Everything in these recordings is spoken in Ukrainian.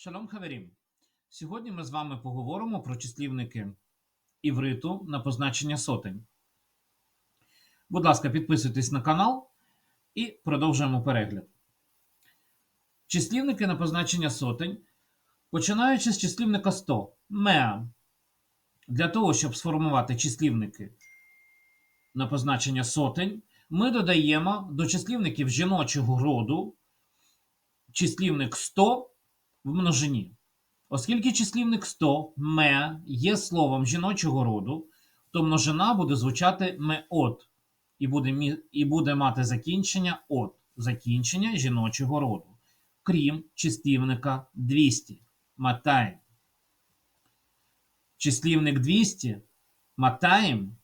Шалом хаверім! Сьогодні ми з вами поговоримо про числівники івриту на позначення сотень. Будь ласка, підписуйтесь на канал і продовжуємо перегляд. Числівники на позначення сотень, починаючи з числівника 100 меа. Для того, щоб сформувати числівники на позначення сотень, ми додаємо до числівників жіночого роду числівник 100 в множині. Оскільки числівник 100 ме є словом жіночого роду, то множина буде звучати меот і буде, і буде мати закінчення от закінчення жіночого роду, крім числівника 200 матаєм. Числівник 200 матаєм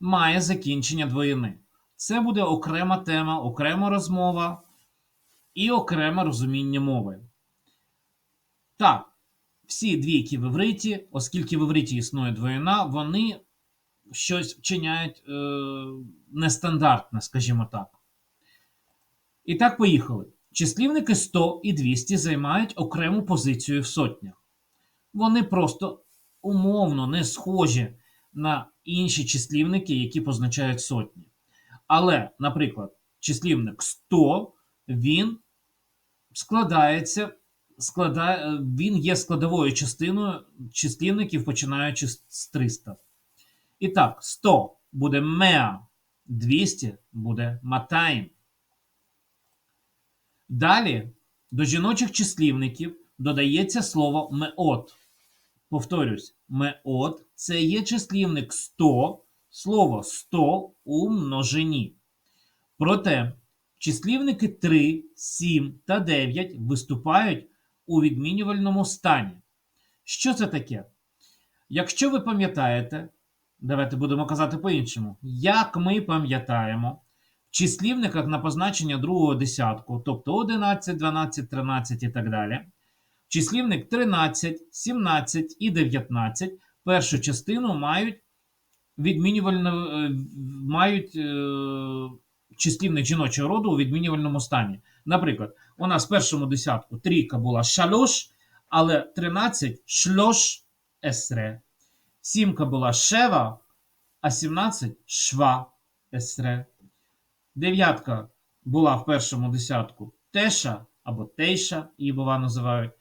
має закінчення двоїни. Це буде окрема тема, окрема розмова і окреме розуміння мови. Так, всі двійки в івриті, оскільки в івриті існує двоїна, вони щось вчиняють е, нестандартне, скажімо так. І так, поїхали. Числівники 100 і 200 займають окрему позицію в сотнях. Вони просто умовно не схожі на інші числівники, які позначають сотні. Але, наприклад, числівник 100 він складається складає, він є складовою частиною числівників, починаючи з 300. І так, 100 буде меа, 200 буде матаїм. Далі до жіночих числівників додається слово меот. Повторюсь, меот це є числівник 100, слово 100 у множині. Проте числівники 3, 7 та 9 виступають у відмінювальному стані. Що це таке? Якщо ви пам'ятаєте, давайте будемо казати по-іншому, як ми пам'ятаємо, в числівниках на позначення другого десятку, тобто 11, 12, 13 і так далі, числівник 13, 17 і 19 першу частину мають відмінювально, е, мають е, числівник жіночого роду у відмінювальному стані. Наприклад, у нас в першому десятку трійка була шалош, але 13 шлош есре. Сімка була шева, а 17 шва есре. Дев'ятка була в першому десятку теша або тейша, її бува називають.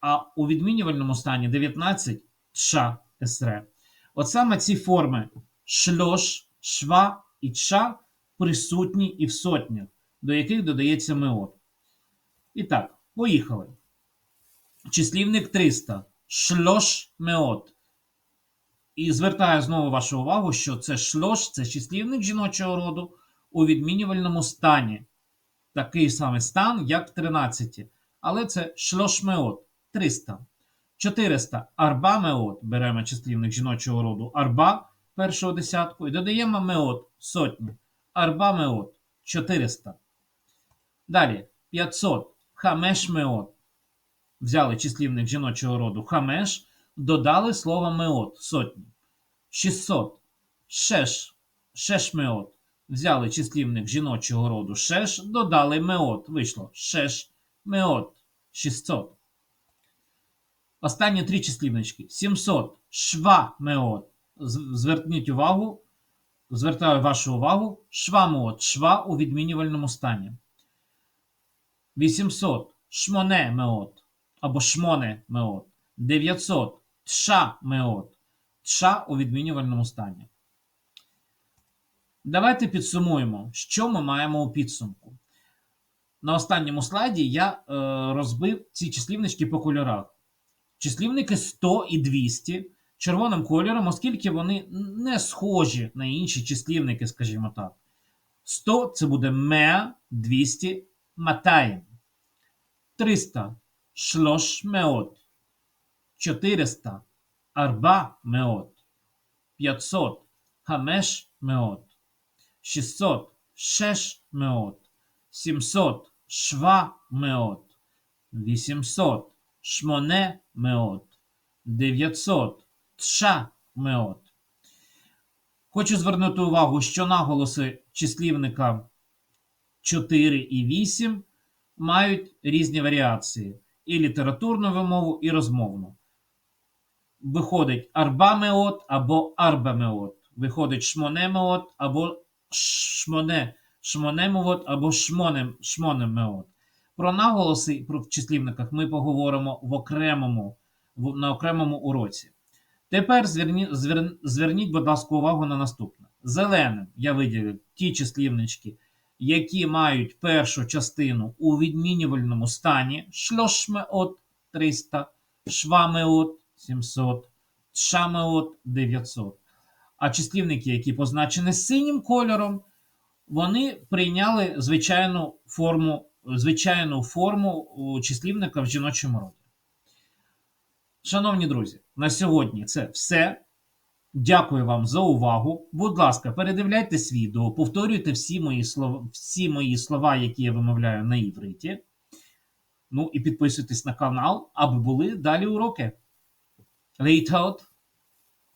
А у відмінювальному стані 19 ша есре. От саме ці форми шлош, шва і ча присутні і в сотнях, до яких додається меот. І так, поїхали. Числівник 300. Шлош меот. І звертаю знову вашу увагу, що це шлош це числівник жіночого роду у відмінювальному стані. Такий самий стан, як в 13. Але це шлош меот 300. 400 арба меот. Беремо числівник жіночого роду арба першого десятку і додаємо меот сотні. Арба меот 400. Далі 500 хамеш меот. Взяли числівник жіночого роду хамеш, додали слово меот сотні. 600 шеш, шеш меот. Взяли числівник жіночого роду шеш, додали меот. Вийшло шеш меот 600. Останні три числівнички. 700 шва меот. Зверніть увагу, звертаю вашу увагу. Шва меот. Шва у відмінювальному стані. 800 шмоне меот або шмоне меот. 900 тша меот. Тша у відмінювальному стані. Давайте підсумуємо, що ми маємо у підсумку. На останньому слайді я е, розбив ці числівнички по кольорах. Числівники 100 і 200 червоним кольором, оскільки вони не схожі на інші числівники, скажімо так. 100 це буде меа, 200 матаєм. 300 шлош меот. 400 арба меот. 500 хамеш меот. 600 шеш меот. 700 шва меот. 800 шмоне меот. 900 тша меот. Хочу звернути увагу, що наголоси числівника 4 і 8 мають різні варіації. і літературну вимову, і розмовну. Виходить арбамеот або арбамеот. Виходить шмонемеот або шмоне, шмонемеот або шмонем, шмонемеот. Про наголоси про- в числівниках ми поговоримо в окремому, в- на окремому уроці. Тепер зверні, звер, зверніть, будь ласка, увагу на наступне. Зеленим я виділив ті числівнички, які мають першу частину у відмінювальному стані шльошмеот 300, швамеот 700, шамеот 900. А числівники, які позначені синім кольором, вони прийняли звичайну форму, звичайну форму числівника в жіночому роді. Шановні друзі, на сьогодні це все. Дякую вам за увагу. Будь ласка, передивляйтесь відео, повторюйте всі мої слова, всі мої слова, які я вимовляю на івриті. Ну і підписуйтесь на канал, аби були далі уроки. Лейтаут!